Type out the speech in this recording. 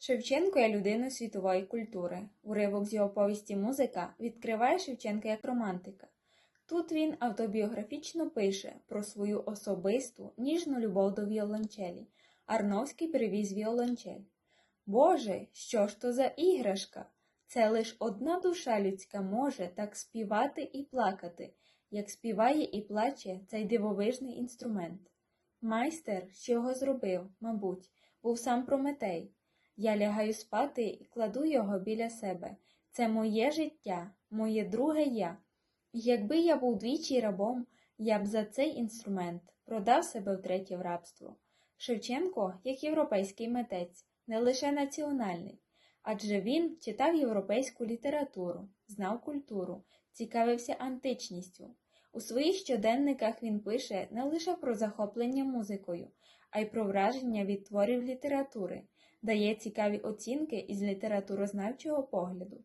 Шевченко є людиною світової культури. Уривок з його повісті Музика відкриває Шевченка як романтика. Тут він автобіографічно пише про свою особисту ніжну любов до віолончелі. Арновський привіз віолончель. Боже, що ж то за іграшка? Це лиш одна душа людська може так співати і плакати, як співає і плаче цей дивовижний інструмент. Майстер, що його зробив, мабуть, був сам Прометей. Я лягаю спати і кладу його біля себе. Це моє життя, моє друге я. Якби я був двічі рабом, я б за цей інструмент продав себе втретє в рабство. Шевченко, як європейський митець, не лише національний, адже він читав європейську літературу, знав культуру, цікавився античністю. У своїх щоденниках він пише не лише про захоплення музикою, а й про враження від творів літератури, дає цікаві оцінки із літературознавчого погляду.